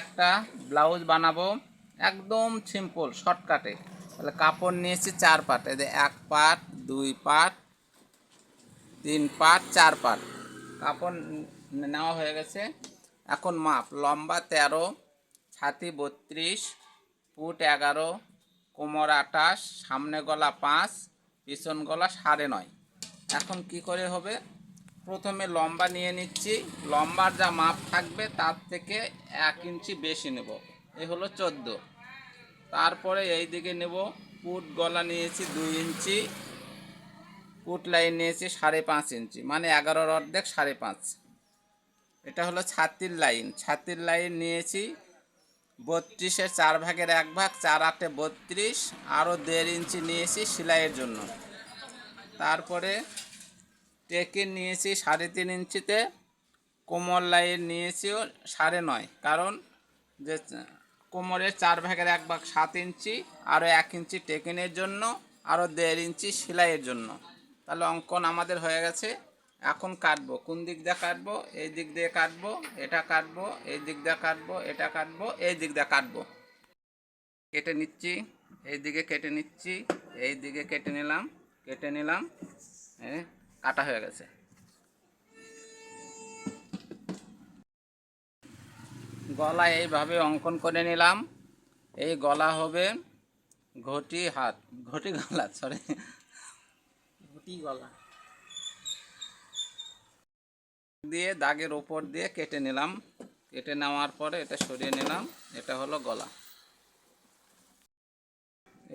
একটা ব্লাউজ বানাবো। একদম সিম্পল শর্টকাটে তাহলে কাপড় নিয়েছি চার পাট। এই যে এক পাট, দুই পাট, তিন পাট, চার পাট। কাপড় নেওয়া হয়ে গেছে। এখন মাপ, লম্বা তেরো, ছাতি বত্রিশ ফুট এগারো, কোমর আটাশ সামনে গলা পাঁচ, পিছন গলা সাড়ে নয়। এখন কি করে হবে? প্রথমে লম্বা নিয়ে নিচ্ছি। লম্বার যা মাপ থাকবে তার থেকে এক ইঞ্চি বেশি নেব। এই হলো চোদ্দ। তারপরে এই দিকে নেব, পুট গলা নিয়েছি দুই ইঞ্চি। পুট লাইন নিয়েছি সাড়ে পাঁচ ইঞ্চি মানে এগারোর অর্ধেক সাড়ে পাঁচ। এটা হলো ছাতির লাইন। ছাতির লাইন নিয়েছি বত্রিশের চার ভাগের এক ভাগ, চার আটে বত্রিশ, আরও দেড় ইঞ্চি নিয়েছি সেলাইয়ের জন্য। তারপরে টেকিন নিয়েছি সাড়ে তিন ইঞ্চিতে কোমর লাইন নিয়েছিও সাড়ে নয়। কারণ যে কোমরের চার ভাগের এক ভাগ সাত ইঞ্চি আরও এক ইঞ্চি টেকিনের জন্য আরও দেড় ইঞ্চি সেলাইয়ের জন্য। তাহলে অঙ্কন আমাদের হয়ে গেছে। এখন কাটবো। কোন দিক দিয়ে কাটবো? এই দিক দিয়ে কাটবো এটা কাটবো এই দিক দিয়ে কাটবো এটা কাটবো এই দিক দিয়ে কাটবো। কেটে নিচ্ছি এই দিকে কেটে নিচ্ছি এই দিকে কেটে নিলাম কেটে নিলাম এ, কাটা হয়ে গেছে। গলা এইভাবে অঙ্কন করে নিলাম। এই গলা হবে ঘটি হাত। ঘটি গলা সরি ঘটি গলা। দিয়ে দাগের ওপর দিয়ে কেটে নিলাম। কেটে নেওয়ার পরে এটা সরিয়ে নিলাম। এটা হলো গলা।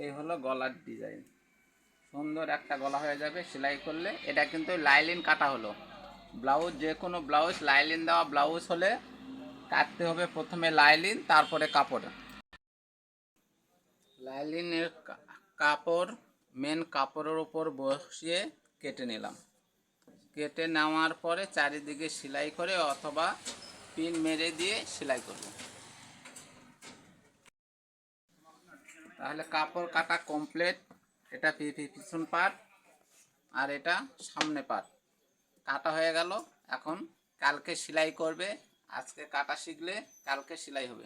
এই হলো গলার ডিজাইন সুন্দর একটা গলা হয়ে যাবে, সেলাই করলে। এটা কিন্তু লাইলিন কাটা হলো। ব্লাউজ, যে কোনো ব্লাউজ, লাইলিন দেওয়া ব্লাউজ হলে কাটতে হবে প্রথমে লাইলিন, তারপরে কাপড়। লাইলিনের কাপড় মেন কাপড়ের ওপর বসিয়ে কেটে নিলাম। কেটে নেওয়ার পরে চারিদিকে সেলাই করে অথবা পিন মেরে দিয়ে সেলাই করব। তাহলে কাপড় কাটা কমপ্লিট। এটা পিছন পাট আর এটা সামনে পাট কাটা হয়ে গেল, এখন কালকে সেলাই করবে। আজকে কাটা শিখলে কালকে সেলাই হবে।